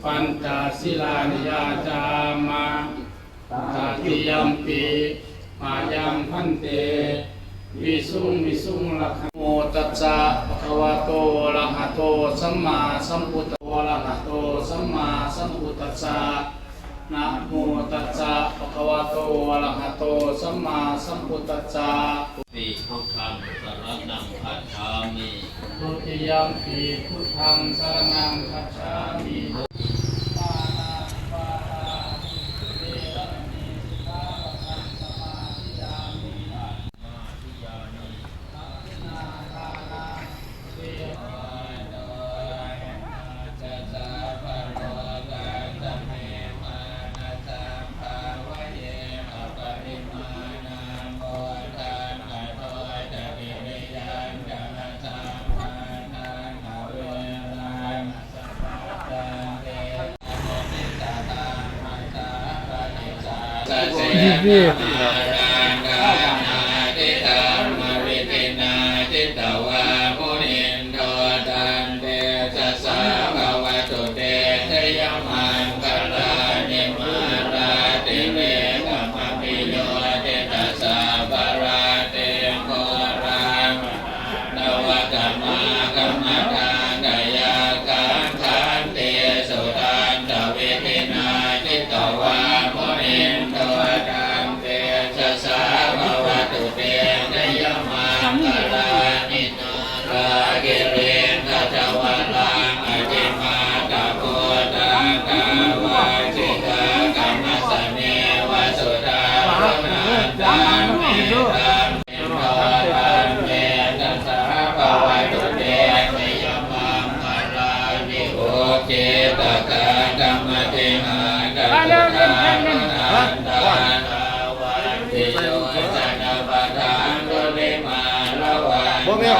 Pancasilaniyajama Tatiyampi Mayam Pante Wisung Wisung Lakamu Tatsa Pakawato Lahato Sama Samputa Lahato Sama Samputa Tatsa Namo Tatsa Pakawato Lahato Sama Samputa Tatsa Pi Pukam Saranam Kacami Tutiyampi Pukam Saranam Kacami Vivir.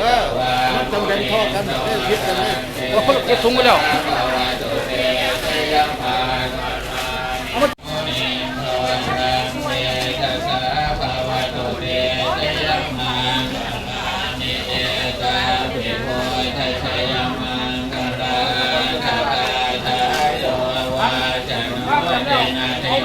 เออมันจำเป็นพ่อกันเออคิดกันเายโอ้ยเก็บถุงไปแล้ว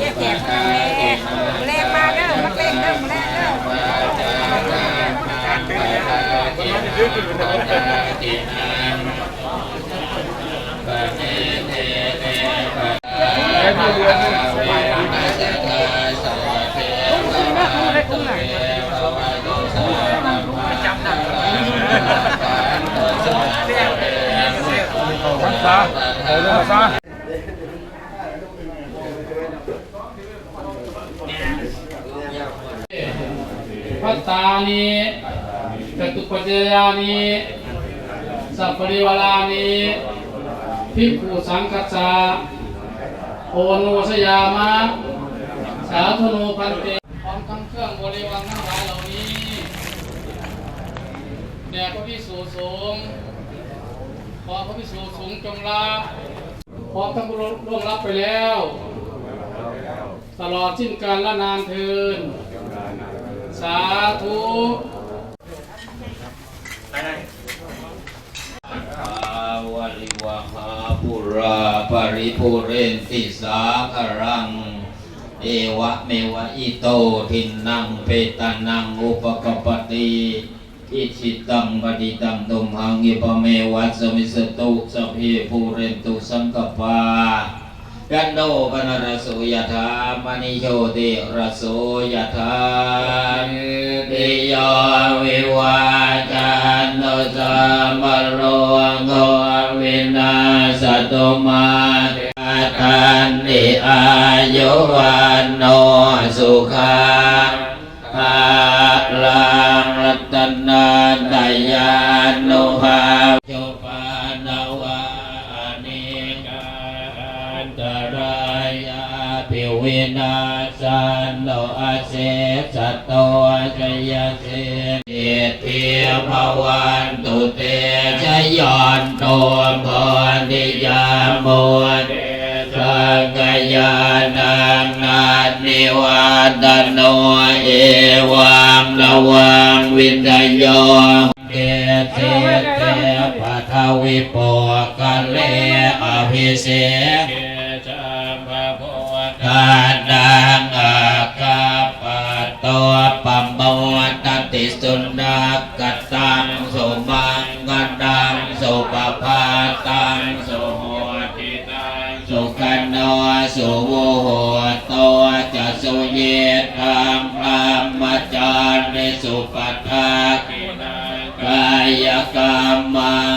แยกแยกแยกแรกมาเด้อมาเร่นเด้อมาแรกเด้อซาเอาเรื่องซา พัตตานิจตุปัจจยานิสัพปริวาานิภิกขุสังคัสสะโอโนสยามะสาธุโนพันเตพร้อมทั้งเครื่องบริวารทั้งหลายเหล่านี้แด่พระพิสุสงขอพระพิสุสงจงรับพร้อมทั้งผู้ล่วงรับไปแล้ว ตลอดสิ้นการละนานเทินาธุอาวริวหาปุราปริปุเรนติสาครัง เอวะเมวะอิโตทินนังเปตานังอุปกปติอิชิตังปฏิตังตุมหังอิปะเมวัสมิสตุสัพเพปุเรนตุสังกปา กันโนปนรสโสยถามณิโชติรสโสยถาติโยวิวาจันโนสัมโรโกวินาสตุมาอาคันติอายุวันโนสุขังภาลังรัตนาดายา นาสันโนอาเสสตโตชยเสเอเทียภวันตุเตชยอนโตพนิยามโมเดสักายานังนานิวาดโนเอวังละวังวินทโยเกเตเตปัทวิปกัลเลอภิเสกเกจัมภะโพกา ติสุนักกตังสุมังกดังสุปภาตังสุโหติตังสุขันโนสุโวโหโตจะสุเยธรรมพรหมจารในสุปัฏฐากินังกายกรรมา